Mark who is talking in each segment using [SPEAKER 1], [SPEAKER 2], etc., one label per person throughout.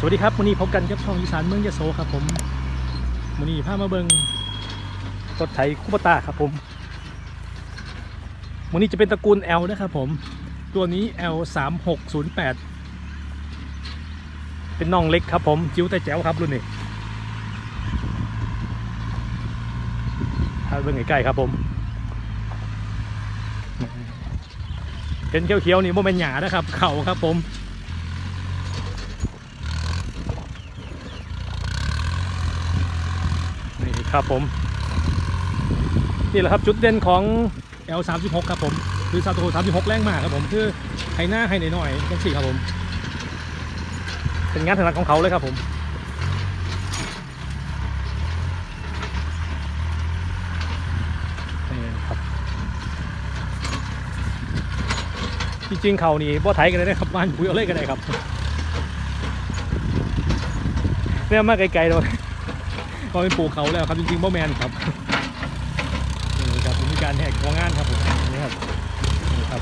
[SPEAKER 1] สวัสดีครับวันนี้พบกันกับช่องอีสานเมืองยะโสครับผมวันนี้พามาเบิงรถไถคูปตาครับผมวันนี้จะเป็นตระกูล L นะครับผม ตัวนี้ L 3 6 0 8เป็นน่องเล็กครับผมจิ้วแต่แจ๋วครับรุ่นนี้พาเบิ่งใกล้ๆครับผมเห็นเขียวๆนี่โมเมนหยานะครับ เข่าครับผม ครับผม นี่แหละครับจุดเด่นของ L 3 6 ครับผมคือซาโต36 แรงมากครับผมคือให้หน้าให้หน่อยๆจังสี่ครับผม เป็นงานถนัดของเขาเลยครับผมนี่ครับจริงๆเขานี่บ่ไทยกันเลยนะครับบ้านปุ๋ยเอาเลยกันเลยครับเนี่ยมาไกลๆเลย ก็เป็นปูเขาแล้วครับจริงๆเบ่แมนครับนี่ครับมีการแหกหัวงานครับผมนี่ครับนี่ครับ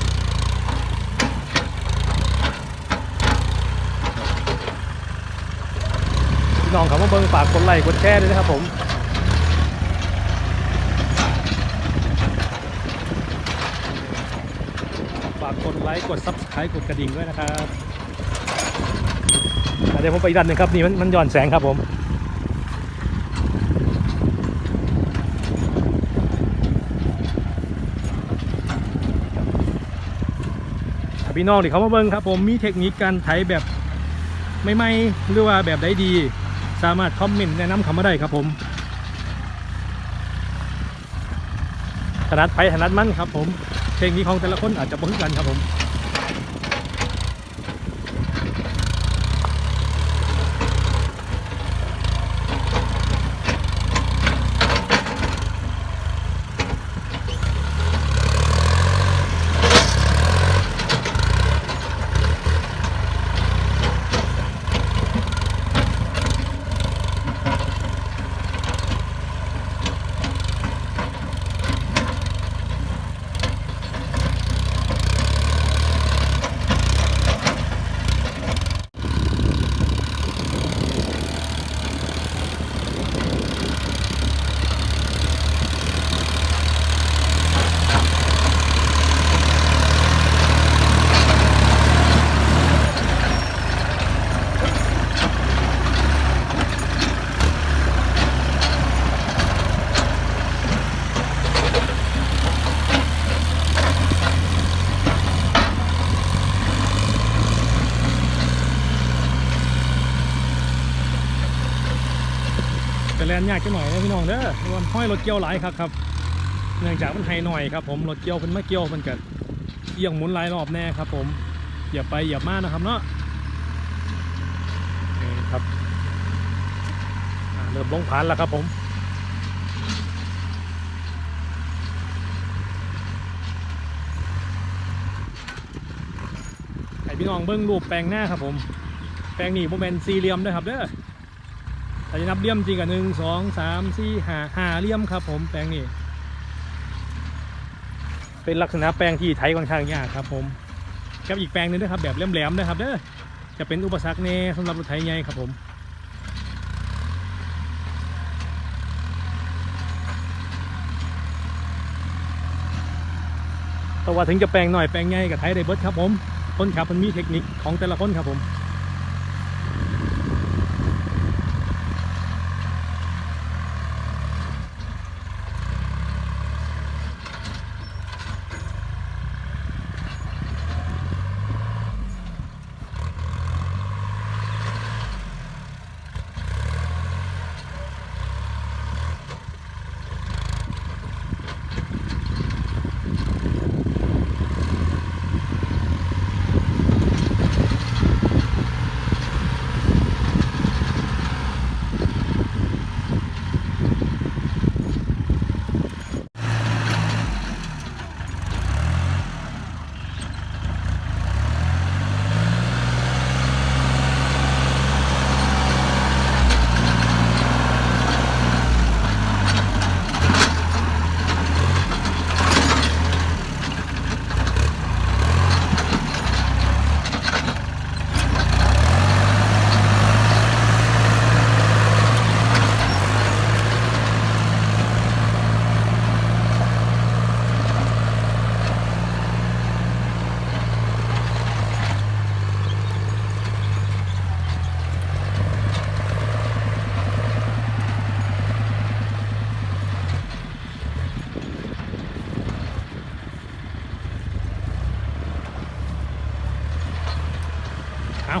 [SPEAKER 1] พี่น้องครับมาเบิ่งฝากกดไลค์กดแชร์ด้วยนะครับผมฝากกดไลค์กดซับสไครต์กดกระดิ่งด้วยนะครับเดี๋ยวผมไปอีกด้านหนึ่งครับนี่มันมันย่อนแสงครับผม พี่น้องที่เขามาเบิ้งครับผมมีเทคนิคการไถแบบไม่ไม่หรือว่าแบบใดดี สามารถคอมเมนต์แนะนำเขามาได้ครับผมถนัดไปถนัดมันครับผมเทคนิคของแต่ละคนอาจจะบ่เหมือนกันครับผม แลนยากจังหน่อยนะพี่น้องเด้อว่าห้อยรถเกี่ยวหลายครับครับ เนื่องจากมันไฮหน่อยครับผมรถเกี่ยวเป็นมาเกี่ยวมันเกิดเอียงหมุนหลายรอบแน่ครับผมอย่าไปอย่ามานะครับเนาะนี่ครับเริ่มลงผ่านแล้วครับผมให้พี่น้องเบิ้งรูปแปลงหน้าครับผม แปลงนี่โมเมนต์สี่เหลี่ยมด้วยครับเด้อ ถ้าจะนับเลี่ยมจริงกับหนึ่งสองสามสี่ห้าห้าเลี่ยมครับ ผมแปลงนี่เป็นลักษณะแปลงที่ไถค่อนข้างยากครับ ผมกับอีกแปลงหนึงนะครับแบบแหลมๆนะครับเด้อจะเป็นอุปสรรคแน่สำหรับรถไถใหญ่ครับผมแต่ว่าถึงจะแปลงหน่อยแปลงใหญ่กับไถได้เบิดครับผมคนขับมันมีเทคนิคของแต่ละคนครับผม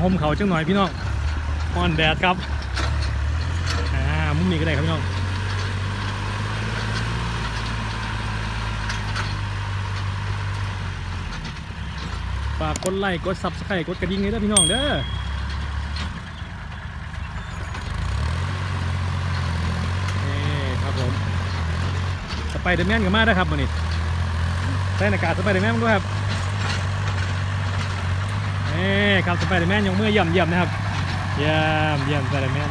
[SPEAKER 1] หมเขาจังหน่อยพี่น้องอ่อนแดดครับอ่ามุมนี้ก็ได้ครับพี่น้องฝากกดไลค์กดซับสไครต์กดกระดิ่งให้ด้วยพี่น้องเด้อนี่ครับผมสไปเดอร์แมนกับมาได้ครับวันนี้ใส่หน้ากากสไปเดอร์แมนด้วยครับ นี่ครับสไปเดอร์แมนยกมือเยี่ยมเยี่ยมนะครับเยี่ยมเยี่ยมสไปเดอร์แมน